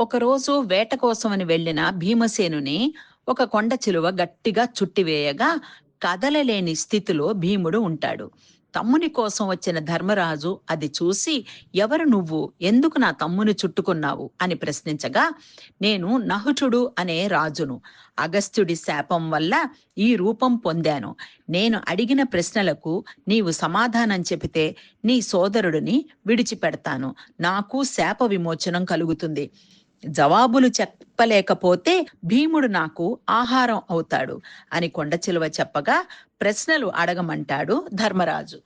ఒకరోజు వేట కోసమని వెళ్ళిన భీమసేనుని ఒక కొండ చిలువ గట్టిగా చుట్టివేయగా కదలలేని స్థితిలో భీముడు ఉంటాడు. తమ్ముని కోసం వచ్చిన ధర్మరాజు అది చూసి ఎవరు నువ్వు? ఎందుకు నా తమ్ముని చుట్టుకున్నావు? అని ప్రశ్నించగా నేను నహుచుడు అనే రాజును. అగస్త్యుడి శాపం వల్ల ఈ రూపం పొందాను. నేను అడిగిన ప్రశ్నలకు నీవు సమాధానం చెబితే నీ సోదరుడిని విడిచిపెడతాను. నాకు శాప విమోచనం కలుగుతుంది. జవాబులు చెప్పలేకపోతే భీముడు నాకు ఆహారం అవుతాడు అని కొండ చిలువ చెప్పగా ప్రశ్నలు అడగమంటాడు ధర్మరాజు.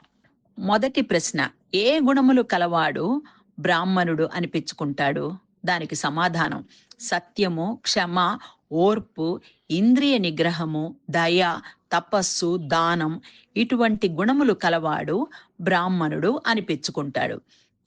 మొదటి ప్రశ్న ఏ గుణములు కలవాడు బ్రాహ్మణుడు అనిపించుకుంటాడు? దానికి సమాధానం సత్యము క్షమ ఓర్పు ఇంద్రియ నిగ్రహము దయ తపస్సు దానం ఇటువంటి గుణములు కలవాడు బ్రాహ్మణుడు అనిపించుకుంటాడు.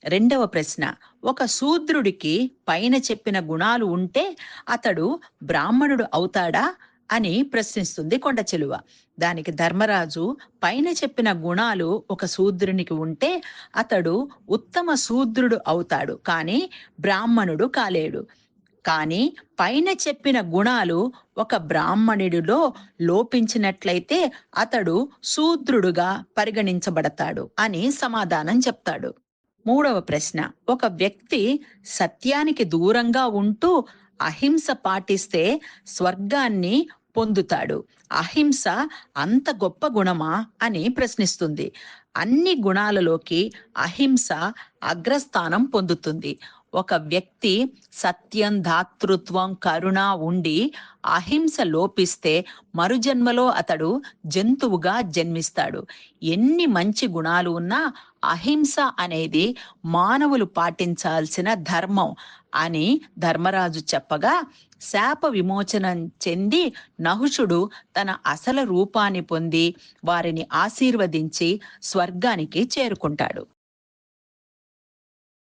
రెండవ ప్రశ్న ఒక శూద్రుడికి పైన చెప్పిన గుణాలు ఉంటే అతడు బ్రాహ్మణుడు అవుతాడా అని ప్రశ్నిస్తుంది కొండ చెలువ. దానికి ధర్మరాజు పైన చెప్పిన గుణాలు ఒక శూద్రునికి ఉంటే అతడు ఉత్తమ శూద్రుడు అవుతాడు కానీ బ్రాహ్మణుడు కాలేడు. కానీ పైన చెప్పిన గుణాలు ఒక బ్రాహ్మణుడిలో లోపించినట్లయితే అతడు శూద్రుడుగా పరిగణించబడతాడు అని సమాధానం చెప్తాడు. మూడవ ప్రశ్న. ఒక వ్యక్తి సత్యానికి దూరంగా ఉంటూ అహింస పాటిస్తే స్వర్గాన్ని పొందుతాడు. అహింస అంత గొప్ప గుణమా అని ప్రశ్నిస్తుంది. అన్ని గుణాలలోకి అహింస అగ్రస్థానం పొందుతుంది. ఒక వ్యక్తి సత్యం దాతృత్వం కరుణ ఉండి అహింస లోపిస్తే మరుజన్మలో అతడు జంతువుగా జన్మిస్తాడు. ఎన్ని మంచి గుణాలు ఉన్నా అహింస అనేది మానవులు పాటించాల్సిన ధర్మం అని ధర్మరాజు చెప్పగా శాప విమోచనం చెంది నహుషుడు తన అసలు రూపాన్ని పొంది వారిని ఆశీర్వదించి స్వర్గానికి చేరుకుంటాడు.